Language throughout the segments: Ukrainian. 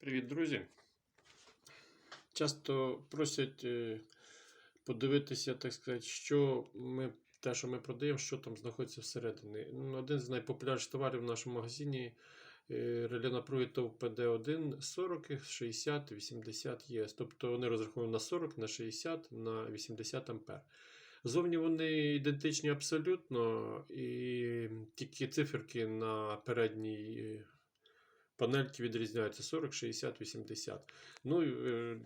Привіт, друзі. Часто просять е, подивитися, так сказати, що ми, те, що ми продаємо, що там знаходиться всередині. Ну, Один з найпопулярніших товарів в нашому магазині напруги ТОВ PD1 40, 60, 80 ЄС. Тобто вони розраховані на 40, на 60, на 80 ампер. Зовні вони ідентичні абсолютно, і тільки циферки на передній е, панельки відрізняються 40, 60, 80. Ну, е,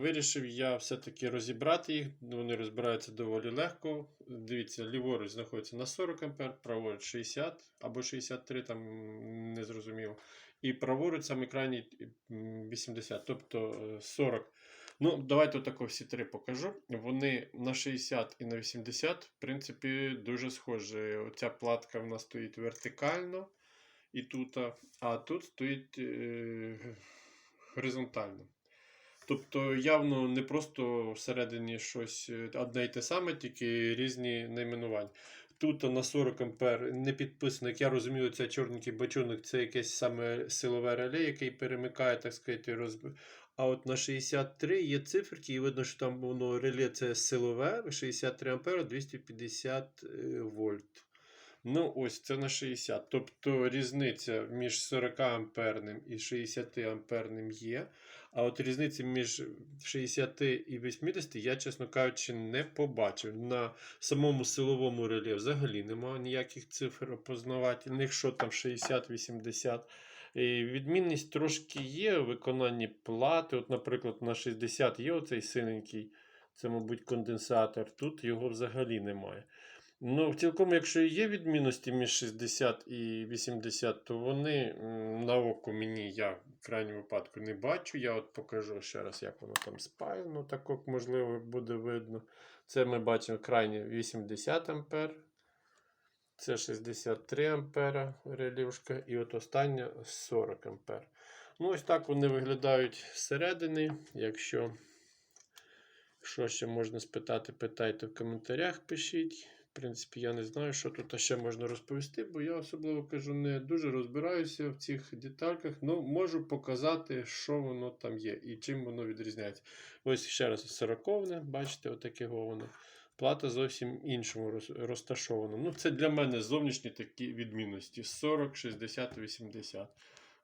вирішив я все-таки розібрати їх. Вони розбираються доволі легко. Дивіться, ліворуч знаходиться на 40 А, праворуч 60 або 63, там не зрозуміло. І праворуч саме крайній 80, тобто е, 40. Ну, давайте отако всі три покажу. Вони на 60 і на 80, в принципі, дуже схожі. Оця платка в нас стоїть вертикально і тут, а- тут стоїть е, горизонтально. Тобто явно не просто всередині щось е, одне й те саме, тільки різні найменування. Тут на 40 ампер не підписано, як я розумію, це чорненький бачонок, це якесь саме силове реле, який перемикає, так сказати, розб... А от на 63 є циферки, і видно, що там воно реле це силове, 63 ампера, 250 е, вольт. Ну, ось це на 60. Тобто різниця між 40 амперним і 60 амперним є. А от різниці між 60 і 80 я, чесно кажучи, не побачив. На самому силовому реле взагалі немає ніяких цифр опознавательних, що там 60-80. І Відмінність трошки є в виконанні плати. От, наприклад, на 60 є оцей синенький, це, мабуть, конденсатор. Тут його взагалі немає. Ну, цілком, якщо і є відмінності між 60 і 80, то вони на око мені я в крайньому випадку не бачу. Я от покажу ще раз, як воно там спаяно, так як можливо буде видно. Це ми бачимо крайнє 80 ампер. Це 63 ампера релівшка, і от остання 40 ампер. Ну, ось так вони виглядають зсередини. Якщо що ще можна спитати, питайте в коментарях, пишіть. В принципі, я не знаю, що тут ще можна розповісти, бо я особливо кажу, не дуже розбираюся в цих детальках. Ну, можу показати, що воно там є і чим воно відрізняється. Ось ще раз сороковне, бачите, отаке воно. Плата зовсім іншому розташована. Ну, це для мене зовнішні такі відмінності: 40, 60, 80.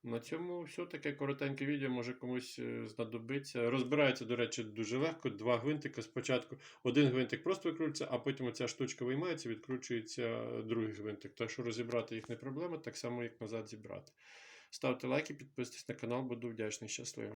На цьому все таке коротеньке відео може комусь е, знадобиться. Розбирається, до речі, дуже легко. Два гвинтика. Спочатку один гвинтик просто викручується, а потім оця штучка виймається, відкручується другий гвинтик. Так що розібрати їх не проблема, так само як назад зібрати. Ставте лайки, підписуйтесь на канал, буду вдячний, щасливо.